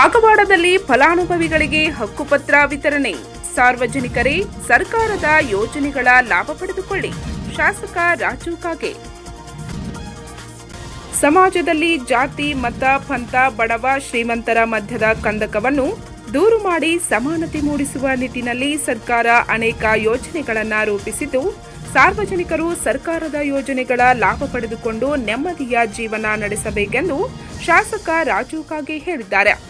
ಕಾಗವಾಡದಲ್ಲಿ ಫಲಾನುಭವಿಗಳಿಗೆ ಹಕ್ಕುಪತ್ರ ವಿತರಣೆ. ಸಾರ್ವಜನಿಕರೇ, ಸರ್ಕಾರದ ಯೋಜನೆಗಳ ಲಾಭ ಪಡೆದುಕೊಳ್ಳಿ. ಶಾಸಕ ರಾಜು ಕಾಗೆ. ಸಮಾಜದಲ್ಲಿ ಜಾತಿ, ಮತ, ಪಂಥ, ಬಡವ, ಶ್ರೀಮಂತರ ಮಧ್ಯದ ಕಂದಕವನ್ನು ದೂರು ಮಾಡಿ ಸಮಾನತೆ ಮೂಡಿಸುವ ನಿಟ್ಟಿನಲ್ಲಿ ಸರ್ಕಾರ ಅನೇಕ ಯೋಜನೆಗಳನ್ನು ರೂಪಿಸಿದ್ದು, ಸಾರ್ವಜನಿಕರು ಸರ್ಕಾರದ ಯೋಜನೆಗಳ ಲಾಭ ಪಡೆದುಕೊಂಡು ನೆಮ್ಮದಿಯ ಜೀವನ ನಡೆಸಬೇಕೆಂದು ಶಾಸಕ ರಾಜು ಕಾಗೆ ಹೇಳಿದ್ದಾರೆ.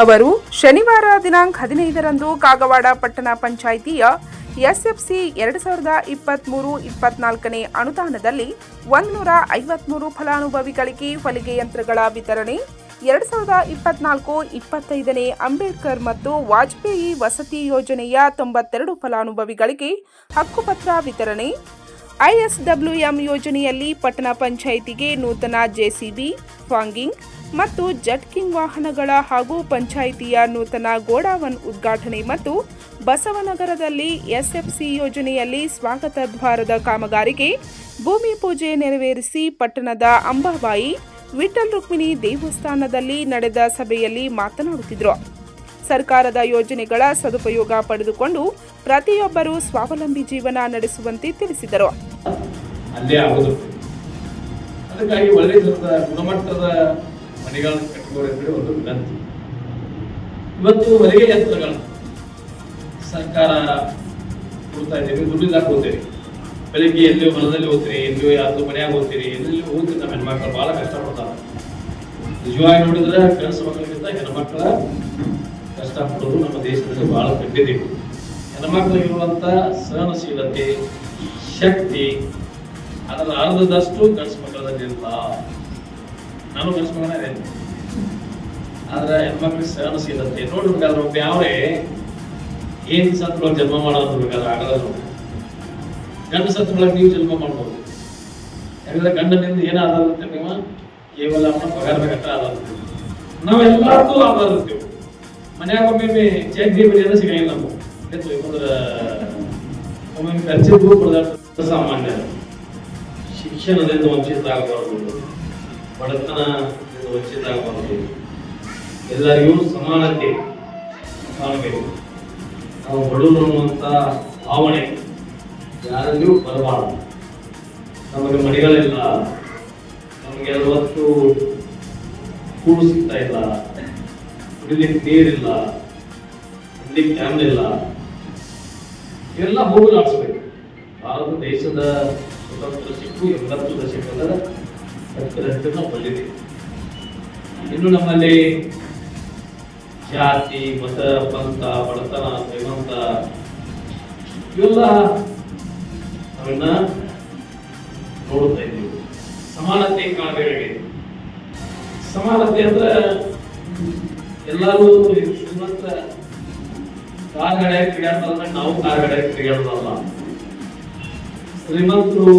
ಅವರು ಶನಿವಾರ ದಿನಾಂಕ ಹದಿನೈದರಂದು ಕಾಗವಾಡ ಪಟ್ಟಣ ಪಂಚಾಯಿತಿಯ ಎಸ್ಎಫ್ಸಿ ಎರಡು ಸಾವಿರದ ಇಪ್ಪತ್ತ್ಮೂರು ಇಪ್ಪತ್ನಾಲ್ಕನೇ ಅನುದಾನದಲ್ಲಿ ಒಂದುನೂರ ಐವತ್ಮೂರು ಫಲಾನುಭವಿಗಳಿಗೆ ಹೊಲಿಗೆ ಯಂತ್ರಗಳ ವಿತರಣೆ, ಎರಡು ಸಾವಿರದ ಇಪ್ಪತ್ನಾಲ್ಕು ಇಪ್ಪತ್ತೈದನೇ ಅಂಬೇಡ್ಕರ್ ಮತ್ತು ವಾಜಪೇಯಿ ವಸತಿ ಯೋಜನೆಯ ತೊಂಬತ್ತೆರಡು ಫಲಾನುಭವಿಗಳಿಗೆ ಹಕ್ಕುಪತ್ರ ವಿತರಣೆ ಐಎಸ್ಡಬ್ಲ್ಯೂಎಂ ಯೋಜನೆಯಲ್ಲಿ ಪಟ್ಟಣ ಪಂಚಾಯಿತಿಗೆ ನೂತನ ಜೆಸಿಬಿ ಫಾಂಗಿಂಗ್ ಮತ್ತು ಜಟ್ಕಿಂಗ್ ವಾಹನಗಳ ಹಾಗೂ ಪಂಚಾಯಿತಿಯ ನೂತನ ಗೋಡಾವನ್ ಉದ್ಘಾಟನೆ ಮತ್ತು ಬಸವನಗರದಲ್ಲಿ ಎಸ್ಎಫ್ಸಿ ಯೋಜನೆಯಲ್ಲಿ ಸ್ವಾಗತ ದ್ವಾರದ ಕಾಮಗಾರಿಗೆ ಭೂಮಿ ಪೂಜೆ ನೆರವೇರಿಸಿ ಪಟ್ಟಣದ ಅಂಬಾಬಾಯಿ ವಿಠಲ್ ರುಕ್ಮಿಣಿ ದೇವಸ್ಥಾನದಲ್ಲಿ ನಡೆದ ಸಭೆಯಲ್ಲಿ ಮಾತನಾಡುತ್ತಿದ್ದರು ಸರ್ಕಾರದ ಯೋಜನೆಗಳ ಸದುಪಯೋಗ ಪಡೆದುಕೊಂಡು ಪ್ರತಿಯೊಬ್ಬರೂ ಸ್ವಾವಲಂಬಿ ಜೀವನ ನಡೆಸುವಂತೆ ತಿಳಿಸಿದರು. ಅದಕ್ಕಾಗಿ ಒಳ್ಳೆ ಗುಣಮಟ್ಟದ ಮನೆಗಳನ್ನು ಕಟ್ಟಿಕೊಳ್ಳಿ ಒಂದು ವಿನಂತಿ. ಇವತ್ತು ಹೊಲಿಗೆ ಯಂತ್ರಗಳು ಸರ್ಕಾರ ಕೊಡ್ತಾ ಇದ್ದೇವೆ, ದುಡ್ಡಿಂದ ಹಾಕೋತೀರಿ ಬೆಳಿಗ್ಗೆ ಎಲ್ಲಿಯೋ ಹೊಲದಲ್ಲಿ ಹೋಗ್ತೀರಿ, ಎಲ್ಲಿಯೋ ಯಾರ್ದು ಮನೆಯಾಗ ಹೋಗ್ತೀರಿ ಎಲ್ಲಿ ಹೋಗ್ತೀರಿ, ನಮ್ಮ ಹೆಣ್ಮಕ್ಳು ಭಾಳ ಕಷ್ಟಪಡ್ತಾರೆ. ನಿಜವಾಗಿ ನೋಡಿದ್ರೆ ಗಂಡಸು ಮಕ್ಕಳಿಗಿಂತ ಹೆಣ್ಮಕ್ಳ ಕಷ್ಟಪಡೋದು ನಮ್ಮ ದೇಶದಲ್ಲಿ ಬಹಳ ಕಟ್ಟಿದೆ. ಹೆಣ್ಮಕ್ಳಿಗಿರುವಂಥ ಸಹನಶೀಲತೆ, ಶಕ್ತಿ, ಅದರ ಅರ್ಧದಷ್ಟು ಗಂಡಸು ಮಕ್ಕಳಲ್ಲಿಲ್ಲ ನಾನು ಗಂಡಸು ಮಗನೇ ಆದ್ರೆ ಹೆಣ್ಮಕ್ಳಿಗೆ ನೋಡಿ ನೋಡ್ಬೇಕಾದ್ರೆ ಒಬ್ಬ ಯಾವೇ ಏನ್ ಸತ್ಗಳು ಜನ್ಮ ಮಾಡೋದು ಬೇಕಾದ್ರೆ ಆಗಲ್ಲ. ಗಂಡ ಸತ್ಗಳಾಗಿ ನೀವು ಜನ್ಮ ಮಾಡ್ಬೋದು. ಯಾಕಂದ್ರೆ ಗಂಡನಿಂದ ಏನಾದಂತೆ ನಿಮ್ಮ ಕೇವಲ ಅವನ ಪಗಾರ ಬೇಕಂತ ಆದಂತೆ ನಾವೆಲ್ಲರೂ ಆದಾದಿರ್ತೇವೆ ಮನ್ಯಾಗ ಒಮ್ಮೆ ಡಿ ಎಲ್ಲ ಸಿಗಂಗಿಲ್ಲ ನಮ್ಗೆ. ಯಾಕಂದ್ರೆ ಒಮ್ಮೆ ಖರ್ಚಿದ್ದು ಸಾಮಾನ್ಯ. ಶಿಕ್ಷಣದಿಂದ ವಂಚಿತರಾಗಬಾರದು. ಬಡತನದಿಂದ ವಂಚಿತರಾಗಬಾರದು ಎಲ್ಲರಿಗೂ ಸಮಾನತೆ ಕಾಣಬೇಕು. ನಾವು ಬಡವರು ಅನ್ನುವಂಥ ಭಾವನೆ ಯಾರಲ್ಲಿಯೂ ಬರಬಾರದು. ನಮಗೆ ಮನೆಗಳಿಲ್ಲ ನಮಗೆ ಅರವತ್ತು ಕೂಡು ಸಿಗ್ತಾ ಇಲ್ಲ, ಕುಡಿಲಿಕ್ಕೆ ನೀರಿಲ್ಲ ಕುಡಿಲಿಕ್ಕೆ ಕ್ಯಾಮ್ರ ಇಲ್ಲ. ಇವೆಲ್ಲ ಹೋಗಲಾಡಿಸ್ಬೇಕು ಭಾರತ ದೇಶದ ಸ್ವತಂತ್ರ ಸಿಕ್ಕು ಎಂಬತ್ತು ದಶಕದ ಹತ್ತಿರ ಹೊಂದಿದೆ ಇನ್ನು ನಮ್ಮಲ್ಲಿ ಜಾತಿ, ಮತ, ಪಂಥ, ಬಡತನ, ಶ್ರೀಮಂತ, ಇವೆಲ್ಲ ಅವನ್ನ ನೋಡ್ತಾ ಇದ್ದೀವಿ. ಸಮಾನತೆ ಕಾಣಬೇಕಾಗಿದೆ ಸಮಾನತೆ ಅಂದ್ರೆ ಎಲ್ಲರೂ ಶ್ರೀಮಂತ ಕಾರ್ಗಡೆ ತಿರುಗಾಡ್ತಾರೆ ನಾವು ಕಾರ್ಗಡೆ ತಿರುಗಾಡೋದಲ್ಲ ಶ್ರೀಮಂತರು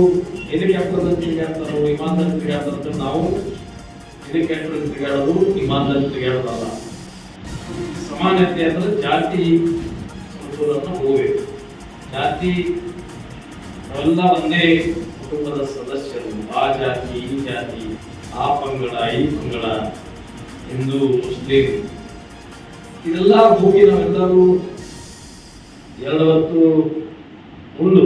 ಹೆಲಿಕಾಪ್ಟರ್ ತಿರುಗಾಡ್ತಾರೋ ವಿಮಾನದಲ್ಲಿ ತಿರುಗಾಡ್ತಾರೆ ನಾವು ಹೆಲಿಕಾಪ್ಟರ್ ತಿರುಗಾಡೋದು ವಿಮಾನದಲ್ಲಿ ತಿರುಗಾಡೋದಲ್ಲ. ಸಮಾನತೆ ಅಂದ್ರೆ ಜಾತಿ ಸಂತುಲನ ಹೋಗಬೇಕು. ಜಾತಿ ಎಲ್ಲ ಒಂದೇ ಕುಟುಂಬದ ಸದಸ್ಯರು. ಆ ಜಾತಿ, ಈ ಜಾತಿ, ಆ ಪಂಗಡ, ಈ ಪಂಗಡ, ಹಿಂದೂ, ಮುಸ್ಲಿಂ. ಇದೆಲ್ಲ ಹೋಗಿ ನಾವೆಲ್ಲರೂ ಎರಡು ಹೊತ್ತು ಉಂಡು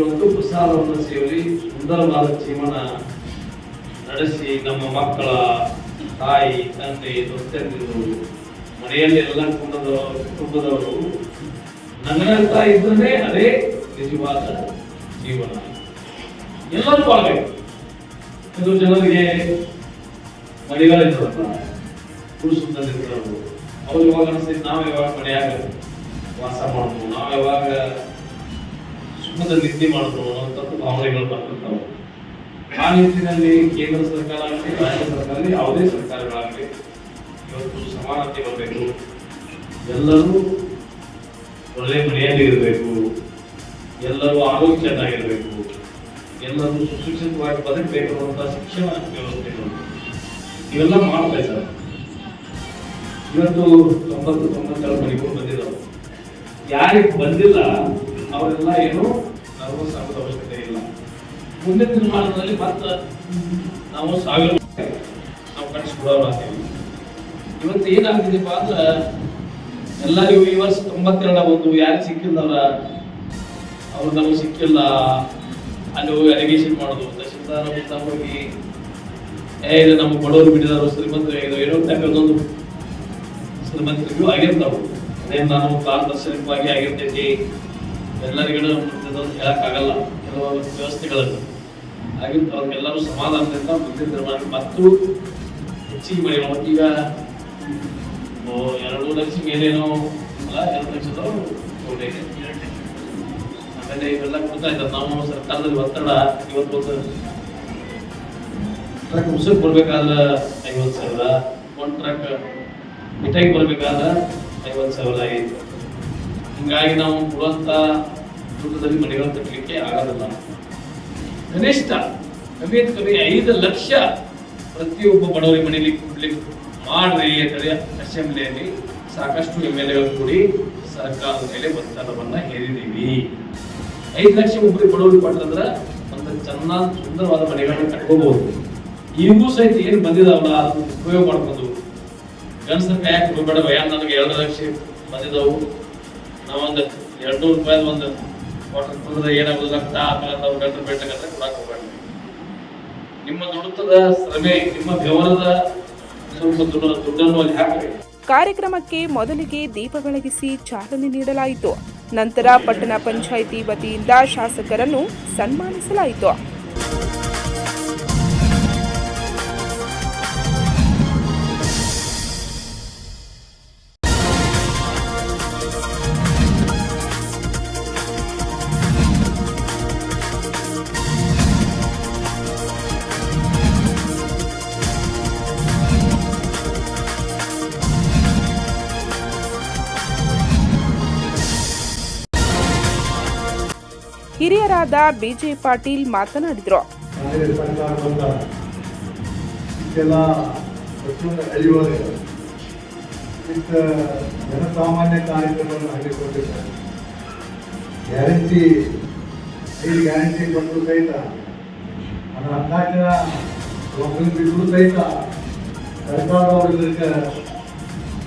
ಹೊತ್ತು ಪ್ರಸಾದವನ್ನು ಸೇರಿ ಸುಂದರವಾದ ಜೀವನ ನಡೆಸಿ ನಮ್ಮ ಮಕ್ಕಳ ತಾಯಿ, ತಂದೆ, ದೊಡ್ಡಂದಿರು, ಮನೆಯಲ್ಲಿ ಎಲ್ಲ ಕುಟುಂಬದ, ಕುಟುಂಬದವರು ನನ್ನಂತ ಇದ್ದರೆ ಅದೇ ನಿಜವಾದ ಜೀವನ. ಎಲ್ಲರೂ ಆಗಬೇಕು ಇದು ಜನರಿಗೆ ಮಡಿಗಳಿರ್ತಾರಲ್ಲ ಪುರುಷರು ಅವ್ರು ಯಾವಾಗ ಅನಿಸ್ತೈತೆ ನಾವು ಯಾವಾಗ ಮನೆಯಾಗ ವಾಸ ಮಾಡ್ಬೋದು? ನಾವು ಯಾವಾಗ ಸುಖದ ನಿದ್ದೆ ಮಾಡಿದ್ರು ಭಾವನೆಗಳು ಬರ್ತಿರ್ತಾವೆ ಆ ನಿಟ್ಟಿನಲ್ಲಿ ಕೇಂದ್ರ ಸರ್ಕಾರ ಆಗಲಿ, ರಾಜ್ಯ ಸರ್ಕಾರ ಯಾವುದೇ ಸರ್ಕಾರಗಳಾಗಲಿ ಇವತ್ತು ಸಮಾನತೆ ಬರಬೇಕು. ಎಲ್ಲರೂ ಒಳ್ಳೆ ಮನೆಯಲ್ಲಿ ಇರಬೇಕು. ಎಲ್ಲರೂ ಆರೋಗ್ಯ ಚೆನ್ನಾಗಿರಬೇಕು ಎಲ್ಲರೂ ಸುಶಿಕ್ಷಿತವಾಗಿ ಬದುಕಬೇಕು ಅನ್ನುವಂಥ ಶಿಕ್ಷಣ ವ್ಯವಸ್ಥೆಗಳು ಇವೆಲ್ಲ ಮಾಡ್ತಾ ಇದ್ದಾರೆ. ಇವತ್ತು ತೊಂಬತ್ತು ತೊಂಬತ್ತೆರಡು ಮನೆಗೂ ಬಂದಿದ್ದಾವೆ. ಯಾರಿಗೆ ಬಂದಿಲ್ಲ, ಅವರೆಲ್ಲ ಏನು ನರ್ವಸ್ ಆಗೋದ ಅವಶ್ಯಕತೆ ಇಲ್ಲ. ಮುಂದಿನ ದಿನಮಾನದಲ್ಲಿ ಮತ್ತೆ ನಾವು ಸಾವಿರ ನಾವು ಕಟ್ಟಿಸ್ಬಿಡೋರು ಆಗ್ತೀವಿ. ಇವತ್ತು ಏನಾಗ್ತಿದೆಪ್ಪ ಅಂದ್ರೆ ಎಲ್ಲರಿಗೂ ಈ ವರ್ಷ ತೊಂಬತ್ತೆರಡ ಒಂದು ಯಾರು ಸಿಕ್ಕಿಲ್ಲವ್ರ ಅವ್ರು ನಮಗೆ ಸಿಕ್ಕಿಲ್ಲ. ಅಲ್ಲಿ ಹೋಗಿ ಅಲಿಗೇಷನ್ ಮಾಡೋದು ತಹಶೀಲ್ದಾರ್ ಮುಂದೆ ಹೋಗಿ, ಏ, ಇದು ನಮ್ಮ ಬಡವರು ಬಿಡಿದಾರು ಶ್ರೀಮಂತರು, ಇದು ಏನೋ ಟೈಪ್ ಒಂದೊಂದು ಶ್ರೀಮಂತರಿಗೂ ಆಗಿರ್ತಾವು. ಅದೇ ನಾನು ಪಾರದರ್ಶಕವಾಗಿ ಆಗಿರ್ತೈತಿ. ಎಲ್ಲರಿಗೂ ಹೇಳಕ್ಕಾಗಲ್ಲ ಕೆಲವು ವ್ಯವಸ್ಥೆಗಳನ್ನು. ಹಾಗಿಂತ ಅವ್ರಿಗೆಲ್ಲರೂ ಸಮಾಧಾನದಿಂದ ಮುಂದಿನ ನಿರ್ಮಾಣ ಮತ್ತು ಹೆಚ್ಚಿಗೆ ಬೆಳೆಯೋಣ ಈಗ ಎರಡು ಲಕ್ಷ ಮೇಲೇನೋ ಅಲ್ಲ, ಎರಡು ಲಕ್ಷದವರು. ಆಮೇಲೆ ಇವೆಲ್ಲ ಇದ್ದಾರೆ. ನಾವು ಸರ್ಕಾರದಲ್ಲಿ ಒತ್ತಡ ಇವತ್ತು ಟ್ರಕ್ ಉಸಿರು ಬರ್ಬೇಕಾದ್ರೆ ಐವತ್ತು ಸಾವಿರ, ಒಂದು ಟ್ರಕ್ ಮಿಠಾಯಿ ಬರ್ಬೇಕಾದ್ರೆ ಐವತ್ತು ಸಾವಿರ ಆಗೈತೆ ಹಿಂಗಾಗಿ ನಾವು ಕೊಡುವಂತ ದುಡ್ಡದಲ್ಲಿ ಮನೆಗಳನ್ನು ಕಟ್ಟಲಿಕ್ಕೆ ಆಗೋದಿಲ್ಲ ಕನಿಷ್ಠ ಕಮ್ಮಿ ಕಮ್ಮಿ ಐದು ಲಕ್ಷ ಪ್ರತಿಯೊಬ್ಬ ಬಡವರಿಗೆ ಮನೆಯಲ್ಲಿ ಕೊಡ್ಲಿಕ್ಕೆ ಮಾಡ್ರಿ ಅಂತೇಳಿ ಅಸೆಂಬ್ಲಿಯಲ್ಲಿ ಸಾಕಷ್ಟು ಎಂ ಎಲ್ ಎಗಳು ಕೂಡಿ ಸರ್ಕಾರದ ಮೇಲೆ ಒತ್ತಡವನ್ನ ಹೇರಿದ್ದೀವಿ. ಐದು ಲಕ್ಷ ಒಬ್ಬರಿಗೆ ಬಡವರಿಗೆ ಕೊಟ್ಟಂದ್ರ ಒಂದು ಚೆನ್ನಾಗಿ ಸುಂದರವಾದ ಮನೆಗಳನ್ನು ಕಟ್ಕೋಬಹುದು ಈಗೂ ಸಹಿತ ಏನು ಬಂದಿದಾವಲ್ಲ, ಅದನ್ನು ಉಪಯೋಗ ಮಾಡ್ಬೋದು. ಗಂಡಸರ ಯಾಕ ಬೇಡ ಭಯ ನನಗೆ ಎರಡು ಲಕ್ಷ ಬಂದಿದ್ದಾವು ನಾವೊಂದು ಎರಡು ನೂರು ರೂಪಾಯಿ ಒಂದು ವಾಟರ್ ಕುಡಿದ್ರೆ ಅಂತ ಆಮೇಲೆ ನಾವು ಗಂಟು ಬೇಟಕಂದ್ರೆ ಕೊಡಕ್ ಹೋಗ್ಬೇಡ ನಿಮ್ಮ ದುಡಿತದ ಶ್ರಮೆ, ನಿಮ್ಮ ಬೆವರದ ಸ್ವಲ್ಪ ದುಡ್ಡು, ದುಡ್ಡನ್ನು ಅಲ್ಲಿ ಹಾಕ್ರಿ. ಕಾರ್ಯಕ್ರಮಕ್ಕೆ ಮೊದಲಿಗೆ ದೀಪ ಬೆಳಗಿಸಿ ಚಾಲನೆ ನೀಡಲಾಯಿತು. ನಂತರ ಪಟ್ಟಣ ಪಂಚಾಯಿತಿ ವತಿಯಿಂದ ಶಾಸಕರನ್ನು ಸನ್ಮಾನಿಸಲಾಯಿತು. ಹಿರಿಯರಾದ ಬಿಜೆ ಪಾಟೀಲ್ ಮಾತನಾಡಿದರು. ಜನಸಾಮಾನ್ಯ ಕಾರ್ಯಕ್ರಮವನ್ನು ಹಾಕಿಕೊಂಡಿದ್ದಾರೆ ಗ್ಯಾರಂಟಿ ಐದು ಗ್ಯಾರಂಟಿ ಕೊಟ್ಟರು ಸಹಿತ. ಅದರ ಹದಿನಾಲ್ಕು ಜನ ಒಬ್ಬರು ಬಿಟ್ಟರು ಸಹಿತ. ಸರ್ಕಾರದವರಿಗೆ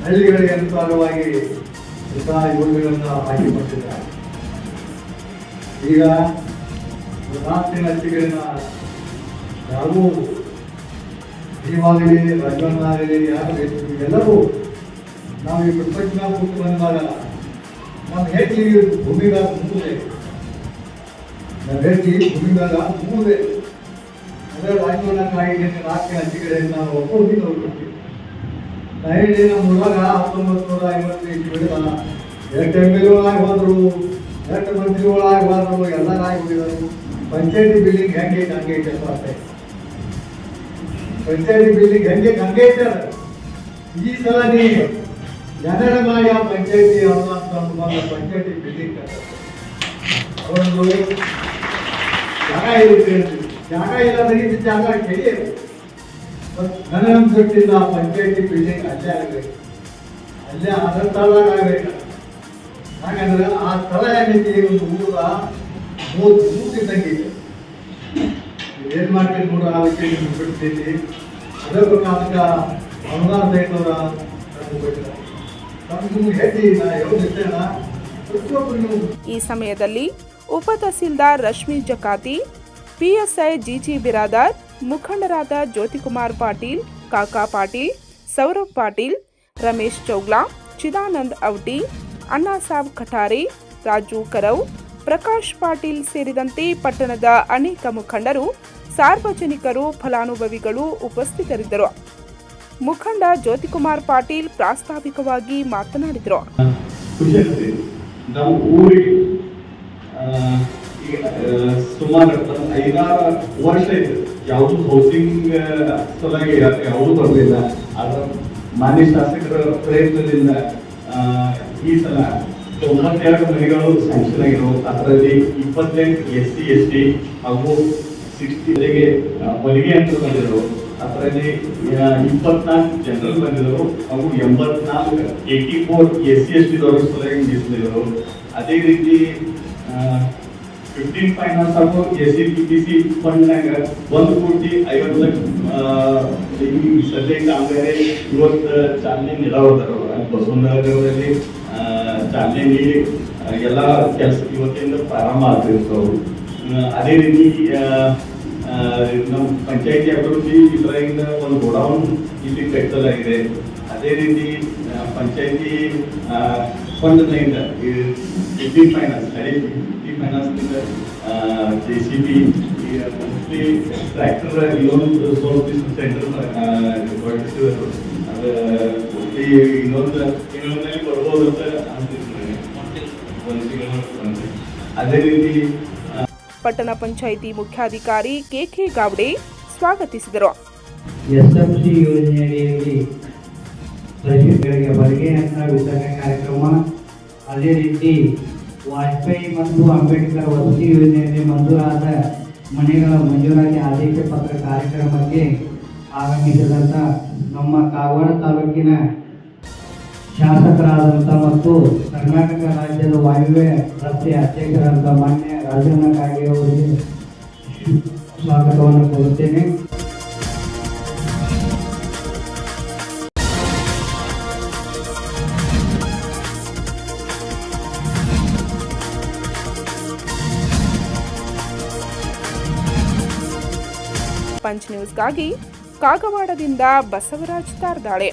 ಹಳ್ಳಿಗಳಿಗೆ ಅನುಸಾರವಾಗಿ ಹೊಸ ಯೋಜನೆಗಳನ್ನು ಹಾಕಿಕೊಂಡಿದ್ದಾರೆ ಈಗ ಮಾತಿನ ಲಕ್ಷಗಳನ್ನ ಯಾರಿಗೂ ರಜವಣ್ಣ ಆಗಲಿ ಯಾರು ಎಲ್ಲರೂ ನಾವು ಈ ಪ್ರಪಂಚ ಕೂತು ಬಂದಾಗ ನಮ್ಮ ಹೆಜ್ಜೆ ಭೂಮಿಗಾಗ ಮುಂದೆ ನಮ್ಮ ಹೆಜ್ಜೆ ಭೂಮಿಗಾಗ ಮುಂದೆ ಅದೇ ರಾಜವಣ್ಣ ಕಾಯಿಲೆ ನಾಲ್ಕು ನಾವು ನಾವು ಒಪ್ಪಿ ನೋಡ್ಕೊಳ್ತೀವಿ ನಾ ಹೇಳಿ ನಮ್ಮ ಹತ್ತೊಂಬತ್ತು ನೂರ ಐವತ್ತು ಎರಡು ಆಗಿ ಹೋದ್ರು. ಎಷ್ಟು ಮಂತ್ರಿಗಳಾಗಿ ಹೋದ್ರು ಎಲ್ಲರಾಗಿ ಹೋಗಿದ್ರು ಪಂಚಾಯತಿ ಬಿಲ್ಡಿಂಗ್ ಹೆಂಗೆ ಹಂಗೆ ಐತೆ ಅಂತ ಪಂಚಾಯತಿ ಬಿಲ್ಡಿಂಗ್ ಹೆಂಗೆ ಹಂಗೆ ಐತೆ ಈ ಸಲ ನೀ ಜನರ ಮಾಡಿ ಆ ಪಂಚಾಯತಿ ಅಲ್ಲ ಅಂತ ಅಂದ್ಕೊಂಡು ಪಂಚಾಯತಿ ಬಿಲ್ಡಿಂಗ್ ಅವರೊಂದು ಜಾಗ ಇರುತ್ತೆ. ಜಾಗ ಇಲ್ಲದ ರೀತಿ ಜಾಗ ಕೆಡಿಯದು ನನ್ನ ಅನ್ಸುತ್ತಿಲ್ಲ ಪಂಚಾಯತಿ ಬಿಲ್ಡಿಂಗ್ ಅಲ್ಲೇ ಆಗಬೇಕು. ಅಲ್ಲೇ ಅದರ ತಾಳಾಗಬೇಕು ಆಗ್ಬೇಕು ಹಾಗಂದ್ರೆ ಆ ಸ್ಥಳ ಏನೈತಿ ಒಂದು ಊರ ಮೂವತ್ತು ಮೂರು ಇದ್ದಂಗೆ ಇದೆ ಏನ್ ಮಾಡ್ತೀನಿ ನೋಡು ಅದಕ್ಕೆ ನಿಮ್ಗೆ ಬಿಡ್ತೀನಿ ಅದೇ ಪ್ರಕಾರ ಅನುದಾನ ಸಹಿತವರ ಈ ಸಮಯದಲ್ಲಿ ಉಪ tahsildar Rashmi Jakati, PSI G G Biradar, ಮುಖಂಡರಾದ ಜ್ಯೋತಿಕುಮಾರ್ ಪಾಟೀಲ್, ಕಾಕಾ ಪಾಟೀಲ್, ಸೌರಭ್ ಪಾಟೀಲ್, ರಮೇಶ್ ಚೌಗ್ಲಾ, ಚಿದಾನಂದ್ ಔಟಿ ಅಣ್ಣಾಸಾಬ್ ಖಟಾರಿ, ರಾಜು ಕರವ್, ಪ್ರಕಾಶ್ ಪಾಟೀಲ್ ಸೇರಿದಂತೆ ಪಟ್ಟಣದ ಅನೇಕ ಮುಖಂಡರು, ಸಾರ್ವಜನಿಕರು, ಫಲಾನುಭವಿಗಳು ಉಪಸ್ಥಿತರಿದ್ದರು. ಮುಖಂಡ ಜ್ಯೋತಿಕುಮಾರ್ ಪಾಟೀಲ್ ಪ್ರಾಸ್ತಾವಿಕವಾಗಿ ಮಾತನಾಡಿದರು. ಮಾನ್ಯ ಶಾಸಕರ ಪ್ರಯತ್ನದಿಂದ ಈ ಸಲ ತೊಂಬತ್ತೆರಡು ಮನೆಗಳು ಸ್ಯಾಂಕ್ಷನ್ ಆಗಿರೋ ಅದರಲ್ಲಿ ಇಪ್ಪತ್ತೆಂಟು ಎಸ್ ಸಿ ಎಸ್ ಟಿ ಹಾಗೂ ಸಿಕ್ಸ್ಟಿ ಜೊತೆಗೆ ಹೊಲಿಗೆ ಅಂತ ಬಂದಿದ್ರು ಅದರಲ್ಲಿ ಇಪ್ಪತ್ನಾಲ್ಕು ಜನರಲ್ ಬಂದಿದ್ದರು ಹಾಗೂ ಎಂಬತ್ನಾಲ್ಕು eighty four S C S T ದವರು ಸಲುವಾಗಿ ಅದೇ ರೀತಿ ಫಿಫ್ಟೀನ್ ಫೈನಾನ್ಸ್ ಹಾಗೂ S C P P C ಫಂಡ್ನಾಗ ಒಂದು ಕೋಟಿ ಐವತ್ತು ಲಕ್ಷ ಸದ್ಯ ಕಾಮಗಾರಿ ಇವತ್ತು ಚಾಲನೆ ನೀಡಾವತ್ತಾರ ಬಸವನಗರದಲ್ಲಿ ನೀಡಿ ಎಲ್ಲ ಕೆಲಸ ಇವತ್ತಿಂದ ಪ್ರಾರಂಭ ಆಗ್ತಿರ್ತಾವೆ ಅದೇ. ರೀತಿ ನಮ್ಮ ಪಂಚಾಯತಿ ಅಭಿವೃದ್ಧಿ ಇದರಿಂದ ಒಂದು ಗೋಡೌನ್ ಇಲ್ಲಿ ಕಟ್ಟಲಾಗಿದೆ ಅದೇ ರೀತಿ ಪಂಚಾಯತಿ ಫಂಡ್ನಿಂದ ಫಿಫ್ಟಿ ಫೈನಾನ್ಸ್ ಅದೇ fifty ಫೈನಾನ್ಸ್ನಿಂದ J C B mostly tractor ಇನ್ನೊಂದು ಸೋಲ್ಪಿಸ್ ಸೆಂಟರ್ ಹೊರಡಿಸಿದರು ಅದು. ಮೋಸ್ಟ್ಲಿ ಇನ್ನೊಂದು ತಿಂಗಳಲ್ಲಿ ಬರ್ಬೋದು ಅಂತ. ಅದೇ ರೀತಿ ಪಟ್ಟಣ ಪಂಚಾಯಿತಿ ಮುಖ್ಯಾಧಿಕಾರಿ ಕೆ ಗಾವಡೆ ಸ್ವಾಗತಿಸಿದರು. ಎಸ್ಎಂಸಿ ಯೋಜನೆಯಡಿಯಲ್ಲಿ ರೈತರಿಗೆ ಬರಿಗೆ ಯಂತ್ರ ವಿತರಣೆ ಕಾರ್ಯಕ್ರಮ. ಅದೇ ರೀತಿ ವಾಜಪೇಯಿ ಮತ್ತು ಅಂಬೇಡ್ಕರ್ ವಸತಿ ಯೋಜನೆಯಲ್ಲಿ ಮಂಜೂರಾದ ಮನೆಗಳ ಮಂಜೂರಾತಿ ಆದೇಶ ಪತ್ರ ಕಾರ್ಯಕ್ರಮಕ್ಕೆ ಆಗಮಿಸಿದಂಥ ನಮ್ಮ ಕಾಗವಾಡ ತಾಲೂಕಿನ ಶಾಸಕರಾದಂಥ ಮತ್ತು ಕರ್ನಾಟಕ ರಾಜ್ಯದ ವಾಯುವ್ಯ ರಸ್ತೆ ಅಧ್ಯಕ್ಷರಾದಂಥ ಮಾನ್ಯ ರಾಜಣ್ಣ ಕಾಗೆ ಅವರಿಗೆ ಸ್ವಾಗತವನ್ನು ಕೋರುತ್ತೇನೆ. ಪಂಚ್ ನ್ಯೂಸ್ಗಾಗಿ ಕಾಗವಾಡದಿಂದ ಬಸವರಾಜ್ ತಾರ್ದಾಳೆ.